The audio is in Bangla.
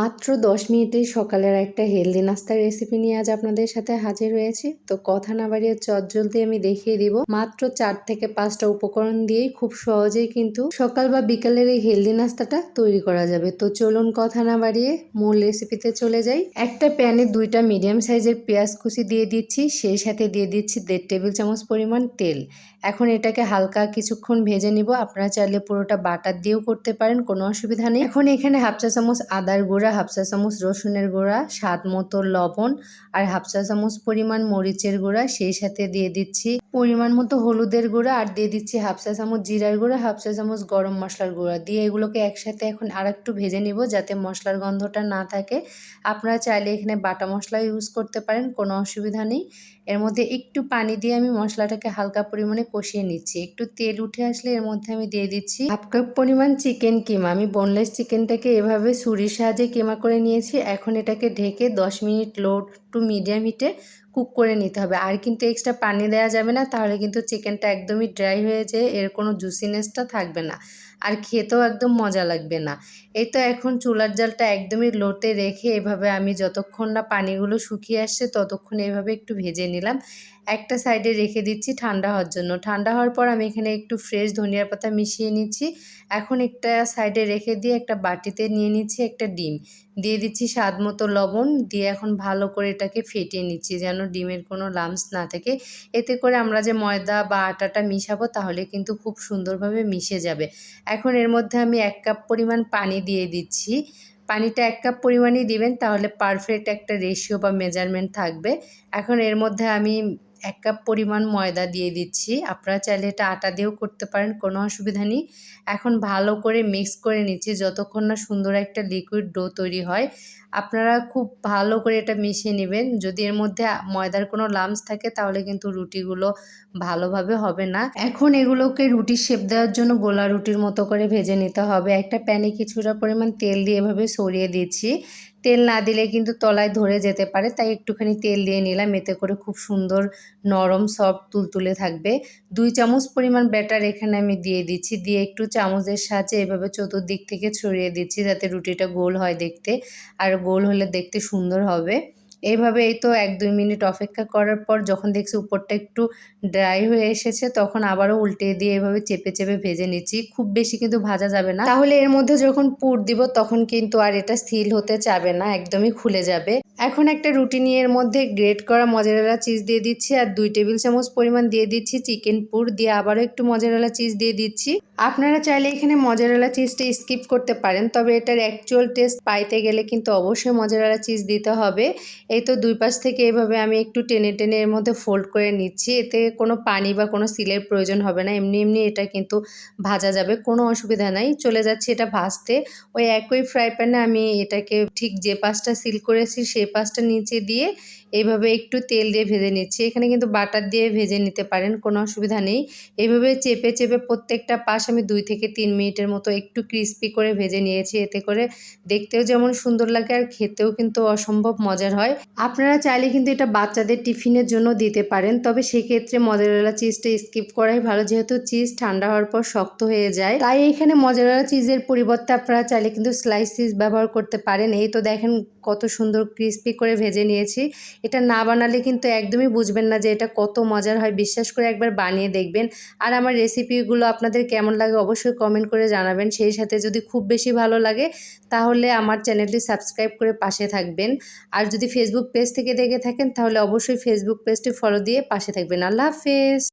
মাত্র দশ মিনিটেই সকালের একটা হেলদি নাস্তার রেসিপি নিয়ে আজ আপনাদের সাথে হাজির হয়েছি। তো কথা না বাড়িয়ে চট জলদি আমি দেখিয়ে দিব। মাত্র চার থেকে পাঁচটা উপকরণ দিয়েই খুব সহজেই কিন্তু সকাল বা বিকালের এই হেলদি নাস্তাটা তৈরি করা যাবে। তো চলুন কথা না বাড়িয়ে মূল রেসিপিতে চলে যাই। একটা প্যানে দুইটা মিডিয়াম সাইজের পেঁয়াজ কুচি দিয়ে দিচ্ছি, সেই সাথে দিয়ে দিচ্ছি দেড় টেবিল চামচ পরিমাণ তেল। এখন এটাকে হালকা কিছুক্ষণ ভেজে নিব। আপনারা চাইলে পুরোটা বাটার দিয়েও করতে পারেন, কোনো অসুবিধা নেই। এখন এখানে হাফ চা চামচ আদার গুঁড়া হাফ চা চামচ রসুনের গুঁড়া, স্বাদ মতো লবণ আর হাফ চা চামচ পরিমাণ মরিচের গুঁড়া। সেই সাথে দিয়ে দিচ্ছি পরিমাণ মতো হলুদের গুঁড়া আর দিয়ে দিচ্ছি হাফ চা চামচ জিরার গুঁড়া, হাফ চা চামচ গরম মশলার গুঁড়া। দিয়ে এগুলোকে একসাথে এখন আর একটু ভেজে নিব যাতে মশলার গন্ধটা না থাকে। আপনারা চাইলে এখানে বাটা মশলা ইউজ করতে পারেন, কোনো অসুবিধা নেই। এর মধ্যে একটু পানি দিয়ে আমি মশলাটাকে হালকা পরিমাণে কষিয়ে নিচ্ছি। একটু তেল উঠে আসলে এর মধ্যে আমি দিয়ে দিচ্ছি হাফ কাপ পরিমাণ চিকেন কিমা। আমি বোনলেস চিকেনটাকে এভাবে ছুরির সাহায্যে কিমা করে নিয়েছি, এখন এটাকে ঢেকে দশ মিনিট লো টু মিডিয়াম হিটে কুক করে নিতে হবে। আর কিন্তু এক্সট্রা পানি দেওয়া যাবে না, তাহলে কিন্তু চিকেনটা একদমই ড্রাই হয়ে যায়, এর কোনো জুসিনেসটা থাকবে না। আর খেতেও একদম মজা লাগবে না। এই তো এখন চুলার জালটা একদমই লোতে রেখে এভাবে আমি যতক্ষণ না পানিগুলো শুকিয়ে আসছে ততক্ষণ এভাবে একটু ভেজে নিলাম। একটা সাইডে রেখে দিচ্ছি ঠান্ডা হওয়ার জন্য। ঠান্ডা হওয়ার পর আমি এখানে একটু ফ্রেশ ধনিয়ার পাতা মিশিয়ে নিচ্ছি। এখন একটা সাইডে রেখে দিয়ে একটা বাটিতে নিয়ে নিচ্ছি একটা ডিম। দিয়ে দিচ্ছি স্বাদ মতো লবণ। দিয়ে এখন ভালো করে এটাকে ফেটিয়ে নিচ্ছি যেন ডিমের কোনো লামস না থাকে। এতে করে আমরা যে ময়দা বা আটাটা মিশাবো তাহলে কিন্তু খুব সুন্দরভাবে মিশে যাবে। এখন এর মধ্যে আমি এক কাপ পরিমাণ পানি দিয়ে দিচ্ছি। পানিটা এক কাপ পরিমাণই দিবেন, তাহলে পারফেক্ট একটা রেশিও বা মেজারমেন্ট থাকবে। এখন এর মধ্যে আমি এক কাপ পরিমাণ ময়দা দিয়ে দিচ্ছি। আপনারা চাইলে এটা আটা দিয়েও করতে পারেন, কোনো অসুবিধা নেই। এখন ভালো করে মিক্স করে নিচ্ছি, যতক্ষণ না সুন্দর একটা লিকুইড ডো তৈরি হয়। আপনারা খুব ভালো করে এটা মিশিয়ে নেবেন। যদি এর মধ্যে ময়দার কোনো লামস থাকে, তাহলে কিন্তু রুটিগুলো ভালোভাবে হবে না। এখন এগুলোকে রুটির শেপ দেওয়ার জন্য গোলা রুটির মতো করে ভেজে নিতে হবে। একটা প্যানে কিছুটা পরিমাণ তেল দিয়ে এভাবে সরিয়ে দিচ্ছি। তেল না দিলে কিন্তু তলায় ধরে যেতে পারে, তাই একটুখানি তেল দিয়ে নিলাম, এতে করে খুব সুন্দর নরম, সফট, তুলতুলে থাকবে। দুই চামচ পরিমাণ ব্যাটার এখানে আমি দিয়ে দিচ্ছি, দিয়ে একটু চামচের সাহায্যে এভাবে চতুর্দিক থেকে ছড়িয়ে দিচ্ছি যাতে রুটিটা গোল হয় দেখতে, আর গোল হলে দেখতে সুন্দর হবে। এইভাবে এই তো এক দুই মিনিট অপেক্ষা করার পর যখন দেখছি উপরটা একটু ড্রাই হয়ে এসেছে, তখন আবারও উল্টে দিয়ে এভাবে চেপে চেপে ভেজে নিচ্ছি। খুব বেশি কিন্তু ভাজা যাবে না। তাহলে এর মধ্যে যখন পুর দিব, তখন কিন্তু আর এটা স্থির হতে চাবে না, একদমই খুলে যাবে। এখন একটা রুটি নিয়ে এর মধ্যে গ্রেট করা মজারেলা চিজ দিয়ে দিচ্ছি আর দুই টেবিল চামচ পরিমাণ দিয়ে দিচ্ছি চিকেন পুর দিয়ে আবারও একটু মজারেলা চিজ দিয়ে দিচ্ছি। আপনারা চাইলে এখানে মজারেলা চিজটা স্কিপ করতে পারেন, তবে এটার অ্যাকচুয়াল টেস্ট পাইতে গেলে কিন্তু অবশ্যই মজারেলা চিজ দিতে হবে। এই তো দুই পাশ থেকে এভাবে আমি একটু টেনে টেনে এর মধ্যে ফোল্ড করে নিচ্ছি, এতে কোনো পানি বা কোনো সিলের প্রয়োজন হবে না, এমনি এমনি এটা কিন্তু ভাজা যাবে, কোনো অসুবিধা নাই। চলে যাচ্ছে এটা ভাজতে। ওই একই ফ্রাই প্যানে আমি এটাকে ঠিক যে পাশটা সিল করেছি সেই পাশটা নিচে দিয়ে এইভাবে একটু তেল দিয়ে ভেজে নিচ্ছি। এখানে কিন্তু বাটার দিয়ে ভেজে নিতে পারেন, কোনো অসুবিধা নেই। এইভাবে চেপে চেপে প্রত্যেকটা পাশ আমি দুই থেকে তিন মিনিটের মতো একটু ক্রিস্পি করে ভেজে নিয়েছি। এতে করে দেখতেও যেমন সুন্দর লাগে আর খেতেও কিন্তু অসম্ভব মজার হয়। আপনারা চাইলে কিন্তু এটা বাচ্চাদের টিফিনের জন্য দিতে পারেন, তবে সেক্ষেত্রে মজারেলা চিজটা স্কিপ করাই ভালো, যেহেতু চিজ ঠান্ডা হওয়ার পর শক্ত হয়ে যায়। তাই এখানে মজারেলা চিজের পরিবর্তে আপনারা চাইলে কিন্তু স্লাইস চিজ ব্যবহার করতে পারেন। এই তো দেখেন কত সুন্দর ক্রিস্পি করে ভেজে নিয়েছি। এটা না বানালে কিন্তু একদমই বুঝবেন না যে এটা কত মজার হয়। বিশ্বাস করে একবার বানিয়ে দেখবেন। আর আমার রেসিপিগুলো আপনাদের কেমন লাগে অবশ্যই কমেন্ট করে জানাবেন। সেই সাথে যদি খুব বেশি ভালো লাগে, তাহলে আমার চ্যানেলটি সাবস্ক্রাইব করে পাশে থাকবেন। আর যদি ফেসবুক পেজ থেকে দেখে থাকেন, তাহলে অবশ্যই ফেসবুক পেজটি ফলো দিয়ে পাশে থাকবেন। আল্লাহ হাফেজ!